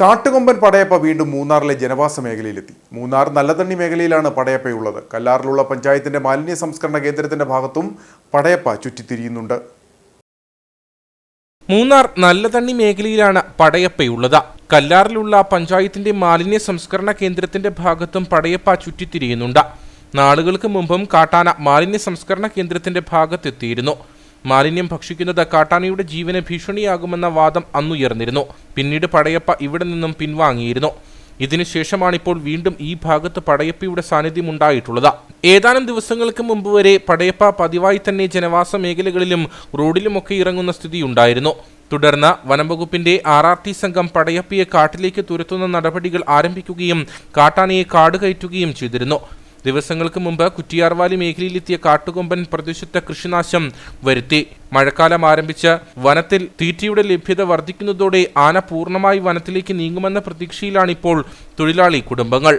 കാട്ടുകൊമ്പൻ പടയപ്പ വീണ്ടും മൂന്നാറിലെ ജനവാസ മേഖലയിലെത്തി. മൂന്നാർ നല്ലതണ്ണി മേഖലയിലാണ് പടയപ്പയുള്ളത് കല്ലാറിലുള്ള പഞ്ചായത്തിന്റെ മാലിന്യ സംസ്കരണ കേന്ദ്രത്തിന്റെ ഭാഗത്തും പടയപ്പ ചുറ്റിത്തിരിയുന്നുണ്ട്. മൂന്നാർ നല്ലതണ്ണി മേഖലയിലാണ് പടയപ്പയുള്ളത്. കല്ലാറിലുള്ള പഞ്ചായത്തിന്റെ മാലിന്യ സംസ്കരണ കേന്ദ്രത്തിന്റെ ഭാഗത്തും പടയപ്പ ചുറ്റിത്തിരിയുന്നുണ്ട്. നാളുകൾക്ക് മുമ്പും കാട്ടാന മാലിന്യ സംസ്കരണ കേന്ദ്രത്തിന്റെ ഭാഗത്തെത്തിയിരുന്നു. മാലിന്യം ഭക്ഷിക്കുന്നത് കാട്ടാനയുടെ ജീവന് ഭീഷണിയാകുമെന്ന വാദം അന്നുയർന്നിരുന്നു. പിന്നീട് പടയപ്പ ഇവിടെ നിന്നും പിൻവാങ്ങിയിരുന്നു. ഇതിനുശേഷമാണിപ്പോൾ വീണ്ടും ഈ ഭാഗത്ത് പടയപ്പയുടെ സാന്നിധ്യം ഉണ്ടായിട്ടുള്ളത്. ഏതാനും ദിവസങ്ങൾക്ക് മുമ്പ് വരെ പടയപ്പ പതിവായി തന്നെ ജനവാസ മേഖലകളിലും റോഡിലുമൊക്കെ ഇറങ്ങുന്ന സ്ഥിതിയുണ്ടായിരുന്നു. തുടർന്ന് വനംവകുപ്പിന്റെ ആർ ആർ ടി സംഘം പടയപ്പയെ കാട്ടിലേക്ക് തുരത്തുന്ന നടപടികൾ ആരംഭിക്കുകയും കാട്ടാനയെ കാട് കയറ്റുകയും ചെയ്തിരുന്നു. ദിവസങ്ങൾക്ക് മുമ്പ് കുറ്റിയാർവാലി മേഖലയിലെത്തിയ കാട്ടുകൊമ്പൻ പ്രദേശത്തെ കൃഷിനാശം വരുത്തി. മഴക്കാലം ആരംഭിച്ച് വനത്തിൽ തീറ്റയുടെ ലഭ്യത വർദ്ധിക്കുന്നതോടെ ആന പൂർണമായി വനത്തിലേക്ക് നീങ്ങുമെന്ന പ്രതീക്ഷയിലാണിപ്പോൾ തൊഴിലാളി കുടുംബങ്ങൾ.